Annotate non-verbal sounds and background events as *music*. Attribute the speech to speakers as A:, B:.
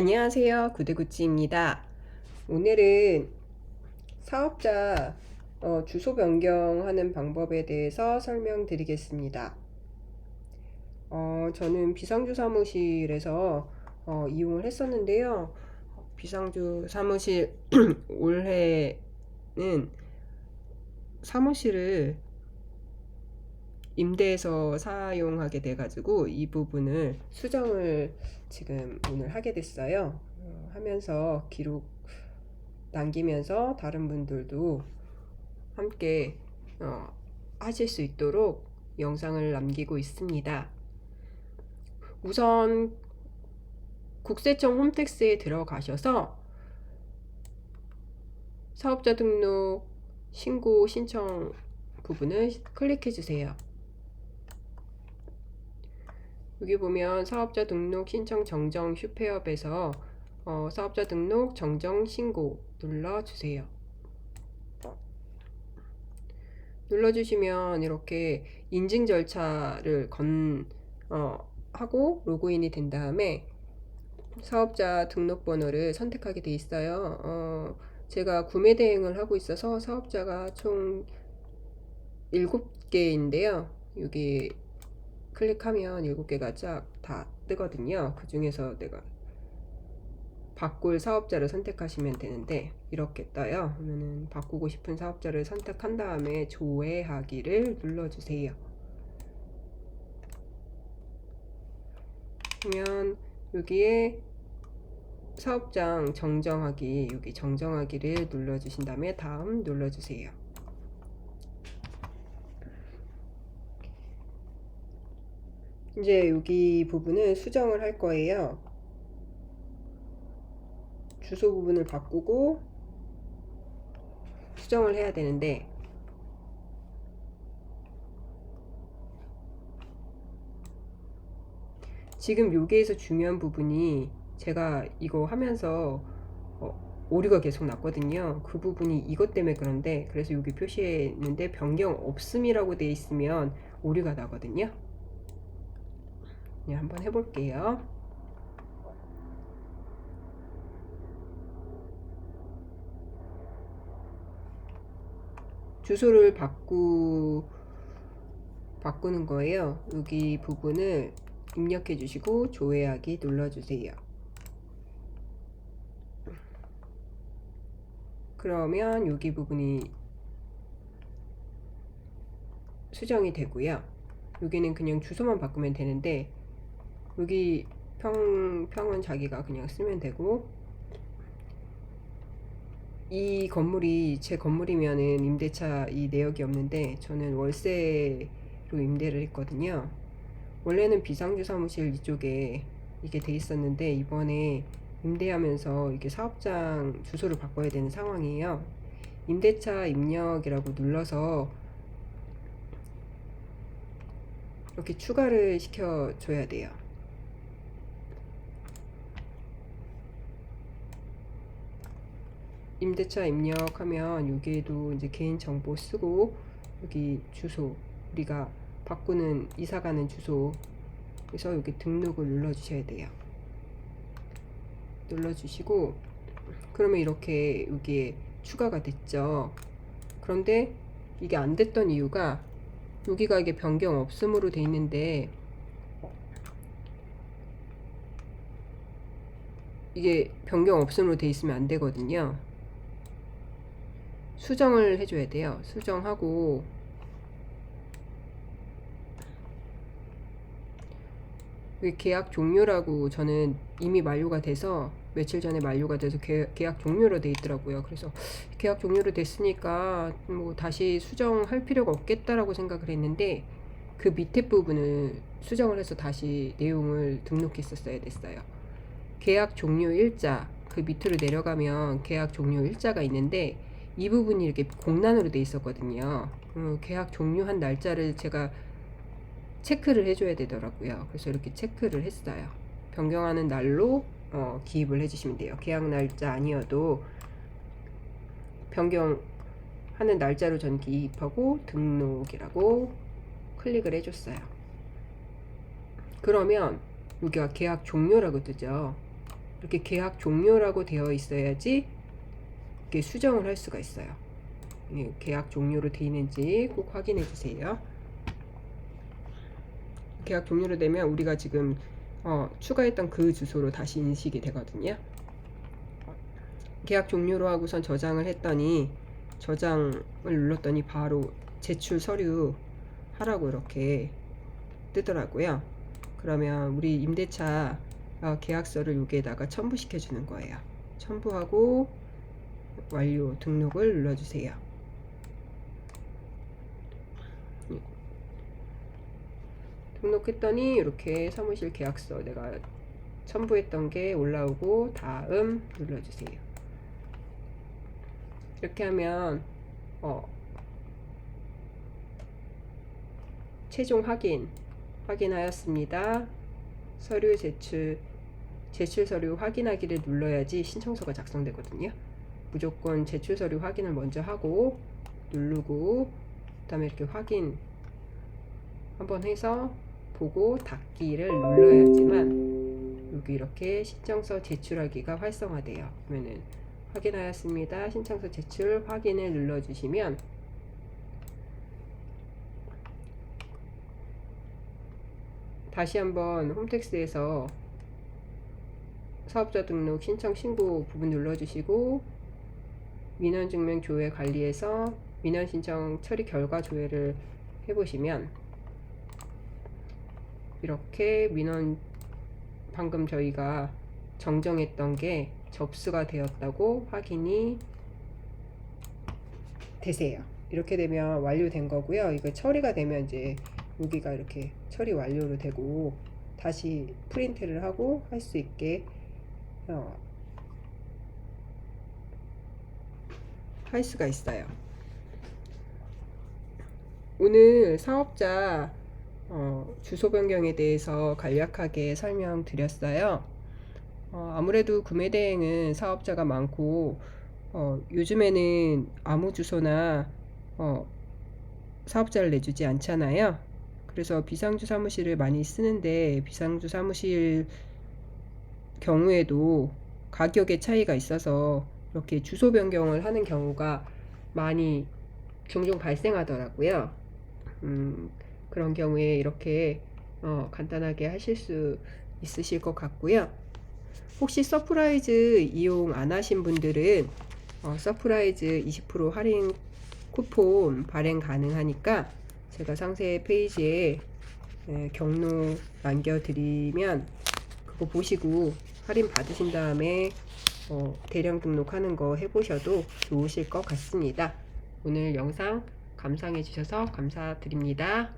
A: 안녕하세요. 구대구찌입니다. 오늘은 사업자 어, 주소 변경하는 방법에 대해서 설명드리겠습니다. 어, 저는 비상주 사무실에서 어, 이용을 했었는데요. 비상주 사무실 *clears throat* 올해는 사무실을 임대해서 사용하게 돼가지고 이 부분을 수정을 지금 오늘 하게 됐어요. 어, 하면서 기록 남기면서 다른 분들도 함께 어, 하실 수 있도록 영상을 남기고 있습니다. 우선 국세청 홈택스에 들어가셔서 사업자 등록 신고 신청 부분을 클릭해 주세요. 여기 보면 사업자 등록 신청 정정 슈페업에서 어, 사업자 등록 정정 신고 눌러주세요. 눌러주시면 이렇게 인증 절차를 건 어, 하고 로그인이 된 다음에 사업자 등록번호를 선택하게 돼 있어요. 어, 제가 구매 대행을 하고 있어서 사업자가 총 7개인데요. 여기 클릭하면 7개가 쫙 다 뜨거든요. 그 중에서 내가 바꿀 사업자를 선택하시면 되는데 이렇게 떠요. 그러면은 바꾸고 싶은 사업자를 선택한 다음에 조회하기를 눌러주세요. 그러면 여기에 사업장 정정하기 여기 정정하기를 눌러주신 다음에 다음 눌러주세요. 이제 여기 부분은 수정을 할 거예요. 주소 부분을 바꾸고 수정을 해야 되는데 지금 여기에서 중요한 부분이 제가 이거 하면서 어, 오류가 계속 났거든요. 그 부분이 이것 때문에 그런데 그래서 여기 표시했는데 변경 없음이라고 돼 있으면 오류가 나거든요. 그냥 한번 해볼게요. 주소를 바꾸 바꾸는 거예요. 여기 부분을 입력해 주시고 조회하기 눌러 주세요. 그러면 여기 부분이 수정이 되고요. 여기는 그냥 주소만 바꾸면 되는데 여기 평, 평은 자기가 그냥 쓰면 되고 이 건물이 제 건물이면은 임대차 이 내역이 없는데 저는 월세로 임대를 했거든요. 원래는 비상주 사무실 이쪽에 이게 돼 있었는데 이번에 임대하면서 이게 사업장 주소를 바꿔야 되는 상황이에요. 임대차 입력이라고 눌러서 이렇게 추가를 시켜줘야 돼요. 임대차 입력하면 여기에도 이제 개인 정보 쓰고 여기 주소 우리가 바꾸는 이사 가는 주소 그래서 여기 등록을 눌러 주셔야 돼요. 눌러 주시고 그러면 이렇게 여기에 추가가 됐죠. 그런데 이게 안 됐던 이유가 여기가 이게 변경 없음으로 돼 있는데 이게 변경 없음으로 돼 있으면 안 되거든요. 수정을 해줘야 돼요. 수정하고 계약 종료라고 저는 이미 만료가 돼서 며칠 전에 만료가 돼서 계, 계약 종료로 돼 있더라고요. 그래서 계약 종료로 됐으니까 뭐 다시 수정할 필요가 없겠다라고 생각을 했는데 그 밑에 부분을 수정을 해서 다시 내용을 등록했었어야 됐어요. 계약 종료 일자 그 밑으로 내려가면 계약 종료 일자가 있는데 이 부분이 이렇게 공란으로 돼 있었거든요. 음, 계약 종료한 날짜를 제가 체크를 해줘야 되더라고요. 그래서 이렇게 체크를 했어요. 변경하는 날로 어, 기입을 해주시면 돼요. 계약 날짜 아니어도 변경하는 날짜로 전 기입하고 등록이라고 클릭을 해줬어요. 그러면 여기가 계약 종료라고 뜨죠. 이렇게 계약 종료라고 되어 있어야지 이렇게 수정을 할 수가 있어요. 예, 계약 종료로 되어 있는지 꼭 확인해 주세요. 계약 종료로 되면 우리가 지금 어, 추가했던 그 주소로 다시 인식이 되거든요. 계약 종료로 하고선 저장을 했더니 저장을 눌렀더니 바로 제출 서류 하라고 이렇게 뜨더라고요. 그러면 우리 임대차 어, 계약서를 여기에다가 첨부시켜 주는 거예요. 첨부하고 완료 등록을 눌러주세요. 예. 등록했더니 이렇게 사무실 계약서 내가 첨부했던 게 올라오고 다음 눌러주세요. 이렇게 하면 어, 최종 확인 확인하였습니다. 서류 제출 제출 서류 확인하기를 눌러야지 신청서가 작성되거든요. 무조건 제출 서류 확인을 먼저 하고 누르고 그 다음에 이렇게 확인 한번 해서 보고 닫기를 눌러야지만 여기 이렇게 신청서 제출하기가 활성화돼요. 그러면은 확인하였습니다. 신청서 제출 확인을 눌러주시면 다시 한번 홈택스에서 사업자 등록 신청 신고 부분 눌러주시고 민원 증명 조회 관리에서 민원 신청 처리 결과 조회를 해보시면 이렇게 민원 방금 저희가 정정했던 게 접수가 되었다고 확인이 되세요. 이렇게 되면 완료된 거고요. 이거 처리가 되면 이제 여기가 이렇게 처리 완료로 되고 다시 프린트를 하고 할 수 있게 어, 할 수가 있어요. 오늘 사업자 어, 주소 변경에 대해서 간략하게 설명드렸어요. 어, 아무래도 구매 대행은 사업자가 많고 어, 요즘에는 아무 주소나 어, 사업자를 내주지 않잖아요. 그래서 비상주 사무실을 많이 쓰는데 비상주 사무실 경우에도 가격의 차이가 있어서 이렇게 주소 변경을 하는 경우가 많이 종종 발생하더라고요. 음, 그런 경우에 이렇게 어, 간단하게 하실 수 있으실 것 같고요. 혹시 서프라이즈 이용 안 하신 분들은 어, 서프라이즈 20% 할인 쿠폰 발행 가능하니까 제가 상세 페이지에 에, 경로 남겨드리면 그거 보시고 할인 받으신 다음에 어, 대량 등록하는 거 해보셔도 좋으실 것 같습니다. 오늘 영상 감상해 주셔서 감사드립니다.